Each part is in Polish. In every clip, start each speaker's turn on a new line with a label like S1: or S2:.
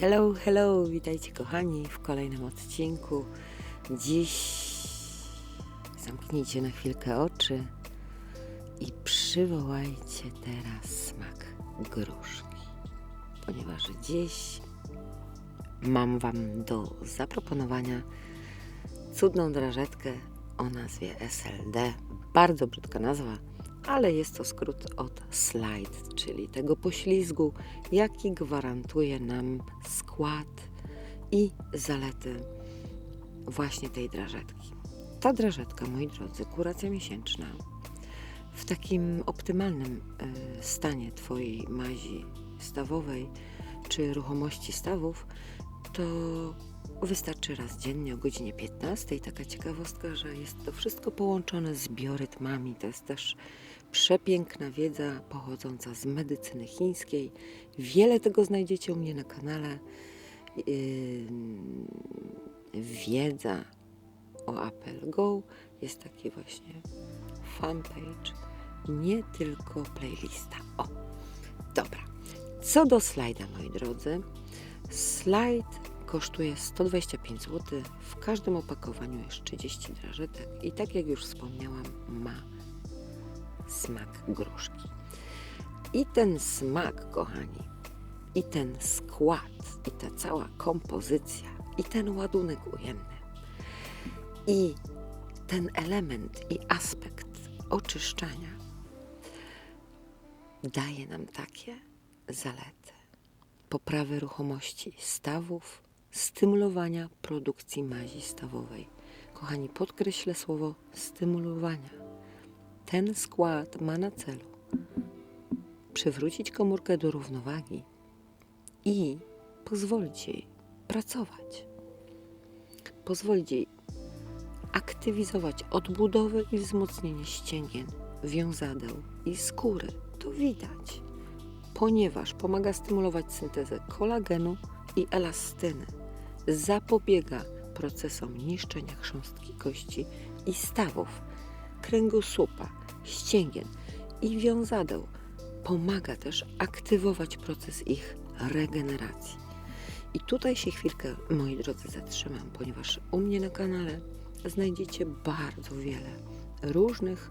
S1: Hello, hello, witajcie kochani w kolejnym odcinku. Dziś zamknijcie na chwilkę oczy i przywołajcie teraz smak gruszki, ponieważ dziś mam Wam do zaproponowania cudną drażetkę o nazwie SLD. Bardzo brzydka nazwa, ale jest to skrót od slide, czyli tego poślizgu, jaki gwarantuje nam skład i zalety właśnie tej drażetki. Ta drażetka, moi drodzy, kuracja miesięczna w takim optymalnym e, stanie Twojej mazi stawowej czy ruchomości stawów, to wystarczy raz dziennie o godzinie 15. Taka ciekawostka, że jest to wszystko połączone z biorytmami. To jest też przepiękna wiedza pochodząca z medycyny chińskiej. Wiele tego znajdziecie u mnie na kanale. Wiedza o Apple Go jest taki właśnie fanpage, nie tylko playlista. O, dobra. Co do slajda, moi drodzy, slajd kosztuje 125 zł. W każdym opakowaniu jest 30 drażetek i tak jak już wspomniałam, ma smak gruszki. I ten smak, kochani, i ten skład, i ta cała kompozycja, i ten ładunek ujemny, i ten element i aspekt oczyszczania daje nam takie zalety poprawy ruchomości stawów, stymulowania produkcji mazi stawowej. Kochani, podkreślę słowo stymulowania. Ten skład ma na celu przywrócić komórkę do równowagi i pozwolić jej pracować. Pozwolić jej aktywizować odbudowę i wzmocnienie ścięgien, wiązadeł i skóry. To widać ponieważ pomaga stymulować syntezę kolagenu i elastyny, zapobiega procesom niszczenia chrząstki kości i stawów, kręgosłupa, ścięgien i wiązadeł. Pomaga też aktywować proces ich regeneracji. I tutaj się chwilkę, moi drodzy, zatrzymam, ponieważ u mnie na kanale znajdziecie bardzo wiele różnych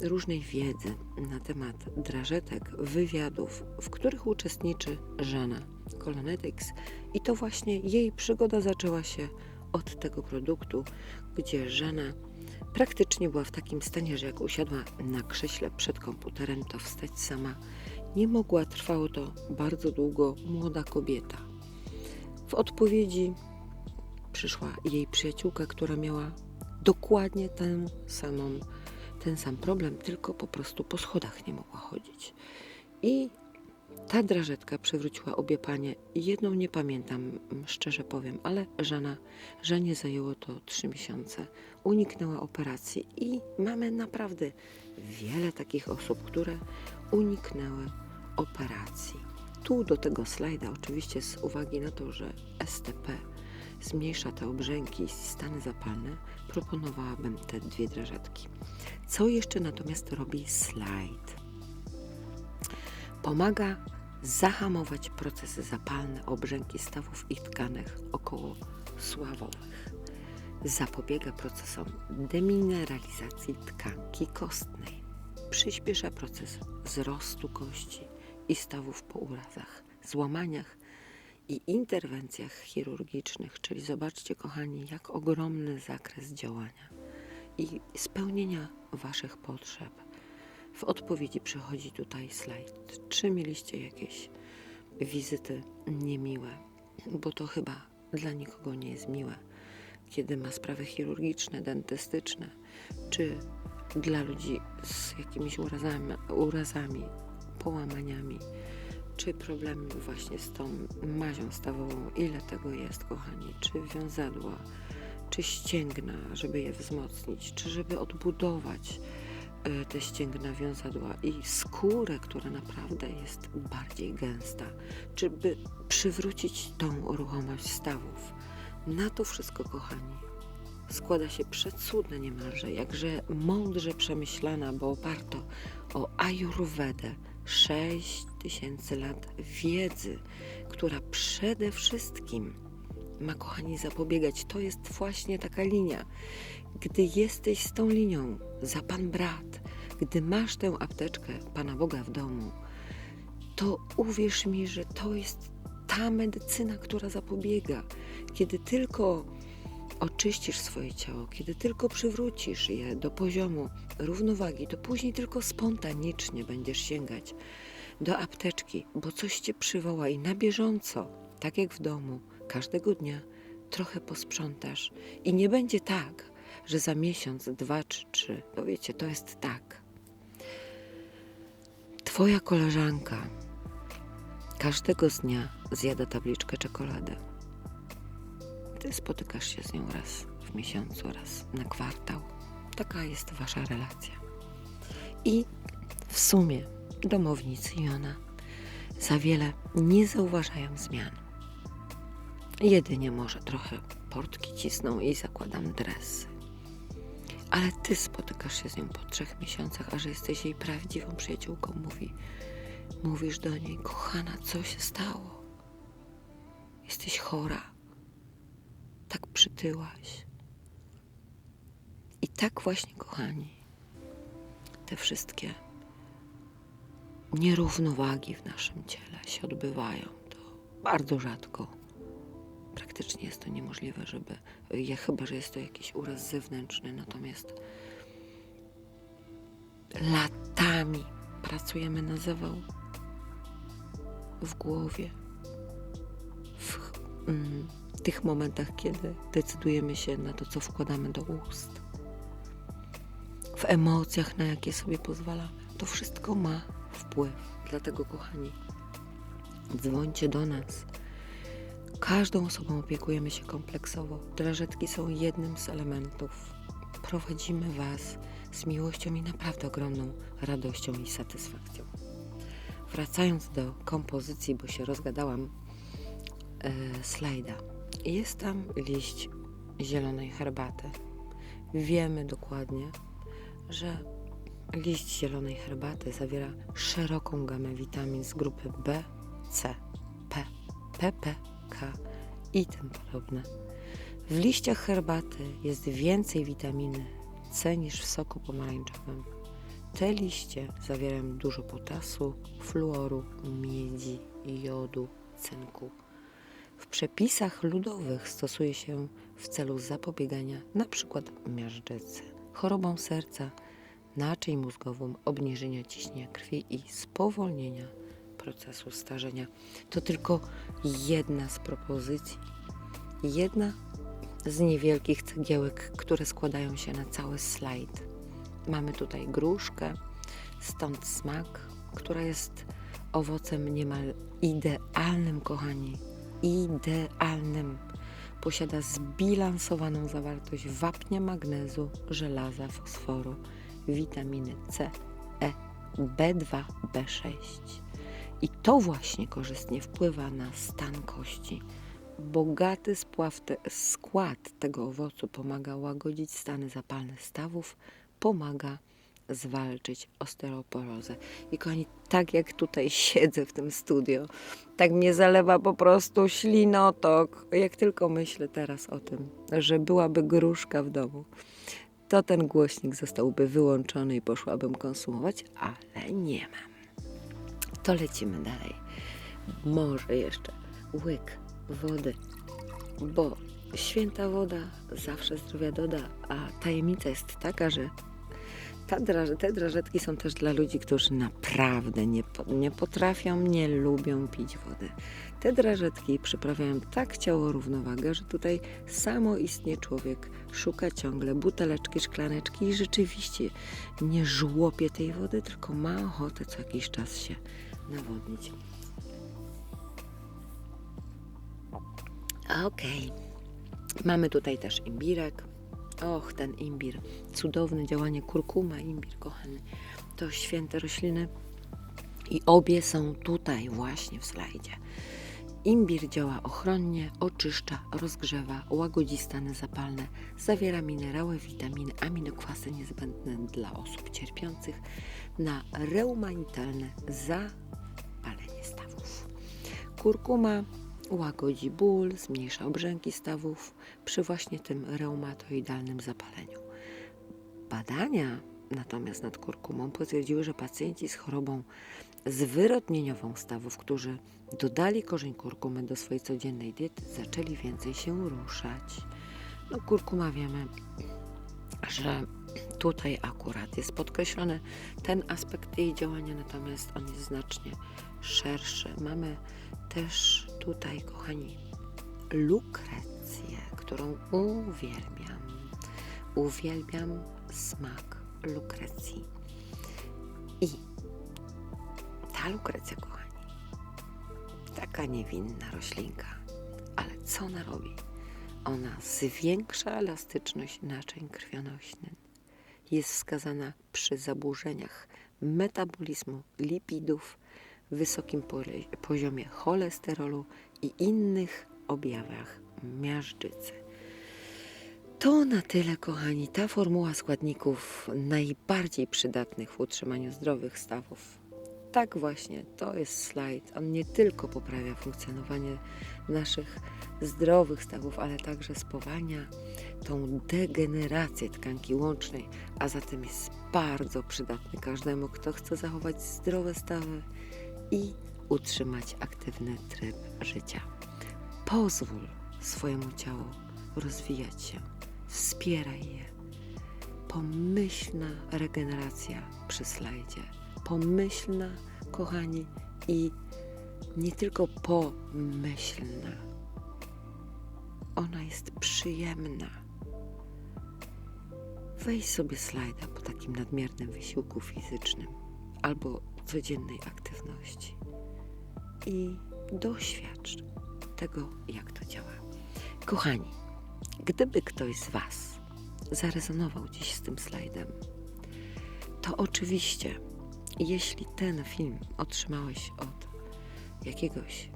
S1: różnej wiedzy na temat drażetek, wywiadów, w których uczestniczy Żana Colonetics i to właśnie jej przygoda zaczęła się od tego produktu, gdzie Żana praktycznie była w takim stanie, że jak usiadła na krześle przed komputerem, to wstać sama nie mogła. Trwało to bardzo długo. Młoda kobieta. W odpowiedzi przyszła jej przyjaciółka, która miała dokładnie tę samą ten sam problem, tylko po prostu po schodach nie mogła chodzić. I ta drażetka przywróciła obie panie. Jedną nie pamiętam, szczerze powiem, ale Żana, Żanie zajęło to trzy miesiące. Uniknęła operacji i mamy naprawdę wiele takich osób, które uniknęły operacji. Tu do tego slajda, oczywiście z uwagi na to, że STP zmniejsza te obrzęki i stany zapalne, proponowałabym te dwie drażetki. Co jeszcze natomiast robi slajd? Pomaga zahamować procesy zapalne obrzęki stawów i tkanek około sławowych. Zapobiega procesom demineralizacji tkanki kostnej. Przyspiesza proces wzrostu kości i stawów po urazach, złamaniach i interwencjach chirurgicznych, czyli zobaczcie, kochani, jak ogromny zakres działania i spełnienia Waszych potrzeb. W odpowiedzi przychodzi tutaj slajd. Czy mieliście jakieś wizyty niemiłe? Bo to chyba dla nikogo nie jest miłe, kiedy ma sprawy chirurgiczne, dentystyczne, czy dla ludzi z jakimiś urazami, urazami połamaniami? Czy problemy właśnie z tą mazią stawową, ile tego jest, kochani, czy wiązadła, czy ścięgna, żeby je wzmocnić, czy żeby odbudować te ścięgna wiązadła i skórę, która naprawdę jest bardziej gęsta, czy by przywrócić tą ruchomość stawów. Na to wszystko, kochani, składa się przecudna niemalże, jakże mądrze przemyślana, bo oparto o ajurwedę, 6 tysięcy lat wiedzy, która przede wszystkim ma, kochani, zapobiegać. To jest właśnie taka linia. Gdy jesteś z tą linią za Pan brat, gdy masz tę apteczkę Pana Boga w domu, to uwierz mi, że to jest ta medycyna, która zapobiega. Kiedy tylko oczyścisz swoje ciało, kiedy tylko przywrócisz je do poziomu równowagi, to później tylko spontanicznie będziesz sięgać do apteczki, bo coś cię przywoła i na bieżąco, tak jak w domu, każdego dnia trochę posprzątasz. I nie będzie tak, że za miesiąc, dwa czy trzy, bo wiecie, to jest tak. Twoja koleżanka każdego dnia zjada tabliczkę czekolady. Ty spotykasz się z nią raz w miesiącu, raz na kwartał. Taka jest wasza relacja. I w sumie domownicy i ona za wiele nie zauważają zmian. Jedynie może trochę portki cisną i zakładam dresy. Ale ty spotykasz się z nią po trzech miesiącach, a że jesteś jej prawdziwą przyjaciółką, mówi, mówisz do niej, kochana, co się stało? Jesteś chora. Tak przytyłaś. I tak właśnie, kochani, te wszystkie nierównowagi w naszym ciele się odbywają. To bardzo rzadko. Praktycznie jest to niemożliwe, żeby je, chyba że jest to jakiś uraz zewnętrzny, natomiast latami pracujemy na zawał w głowie, w mm, tych momentach, kiedy decydujemy się na to, co wkładamy do ust, w emocjach, na jakie sobie pozwalamy. To wszystko ma wpływ. Dlatego, kochani, dzwońcie do nas. Każdą osobą opiekujemy się kompleksowo. Drażetki są jednym z elementów. Prowadzimy Was z miłością i naprawdę ogromną radością i satysfakcją. Wracając do kompozycji, bo się rozgadałam, e, slajda. Jest tam liść zielonej herbaty. Wiemy dokładnie, że liść zielonej herbaty zawiera szeroką gamę witamin z grupy B, C, P, PP, K i tym podobne. W liściach herbaty jest więcej witaminy C niż w soku pomarańczowym. Te liście zawierają dużo potasu, fluoru, miedzi, jodu, cynku. W przepisach ludowych stosuje się w celu zapobiegania np. miażdżycy, chorobom serca, naczyń mózgowym, obniżenia ciśnienia krwi i spowolnienia procesu starzenia. To tylko jedna z propozycji, jedna z niewielkich cegiełek, które składają się na cały slajd. Mamy tutaj gruszkę, stąd smak, która jest owocem niemal idealnym, kochani. Idealnym. Posiada zbilansowaną zawartość wapnia, magnezu, żelaza, fosforu, witaminy C, E, B2, B6. I to właśnie korzystnie wpływa na stan kości. Bogaty skład tego owocu pomaga łagodzić stany zapalne stawów, pomaga zwalczyć osteoporozę. I kochani, tak jak tutaj siedzę w tym studio, tak mnie zalewa po prostu ślinotok, jak tylko myślę teraz o tym, że byłaby gruszka w domu, to ten głośnik zostałby wyłączony i poszłabym konsumować, ale nie mam. To lecimy dalej. Może jeszcze łyk wody, bo święta woda zawsze zdrowia doda, a tajemnica jest taka, że ta te drażetki są też dla ludzi, którzy naprawdę nie, nie potrafią, nie lubią pić wody. Te drażetki przyprawiają tak ciało równowagę, że tutaj samoistnie człowiek szuka ciągle buteleczki, szklaneczki i rzeczywiście nie żłopie tej wody, tylko ma ochotę co jakiś czas się nawodnić. Okej. Mamy tutaj też imbirek. Och, ten imbir. Cudowne działanie kurkuma, imbir, kochany. To święte rośliny. I obie są tutaj właśnie w slajdzie. Imbir działa ochronnie, oczyszcza, rozgrzewa, ładzi stany zapalne, zawiera minerały, witaminy, aminokwasy niezbędne dla osób cierpiących na reumanitalne stawów. Kurkuma łagodzi ból, zmniejsza obrzęki stawów przy właśnie tym reumatoidalnym zapaleniu. Badania natomiast nad kurkumą potwierdziły, że pacjenci z chorobą zwyrodnieniową stawów, którzy dodali korzeń kurkumy do swojej codziennej diety, zaczęli więcej się ruszać. No, kurkuma wiemy, że tutaj akurat jest podkreślony ten aspekt jej działania, natomiast on jest znacznie szerszy. Mamy też tutaj, kochani, lukrecję, którą uwielbiam. Uwielbiam smak lukrecji. I ta lukrecja, kochani, taka niewinna roślinka, ale co ona robi? Ona zwiększa elastyczność naczyń krwionośnych. Jest wskazana przy zaburzeniach metabolizmu lipidów, wysokim poziomie cholesterolu i innych objawach miażdżycy. To na tyle, kochani, ta formuła składników najbardziej przydatnych w utrzymaniu zdrowych stawów. Tak właśnie, to jest slajd. On nie tylko poprawia funkcjonowanie naszych zdrowych stawów, ale także spowalnia tą degenerację tkanki łącznej, a zatem jest bardzo przydatny każdemu, kto chce zachować zdrowe stawy i utrzymać aktywny tryb życia. Pozwól swojemu ciału rozwijać się, wspieraj je. Pomyślna regeneracja przy slajdzie. Pomyślna, kochani, i nie tylko pomyślna. Ona jest przyjemna. Weź sobie slajda po takim nadmiernym wysiłku fizycznym albo codziennej aktywności i doświadcz tego, jak to działa. Kochani, gdyby ktoś z Was zarezonował dziś z tym slajdem, to oczywiście, jeśli ten film otrzymałeś od jakiegoś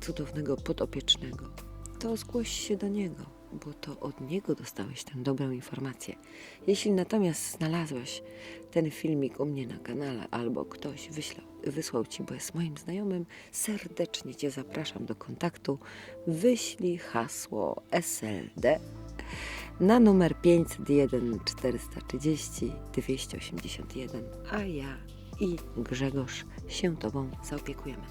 S1: cudownego podopiecznego, to zgłoś się do niego, bo to od niego dostałeś tę dobrą informację. Jeśli natomiast znalazłeś ten filmik u mnie na kanale albo ktoś wyślał, wysłał ci, bo jest moim znajomym, serdecznie Cię zapraszam do kontaktu. Wyślij hasło SLD na numer 501 430 281, a ja i Grzegorz się Tobą zaopiekujemy.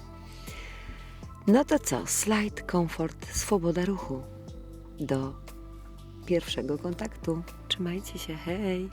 S1: No to co? Slajd, komfort, swoboda ruchu. Do pierwszego kontaktu. Trzymajcie się, hej!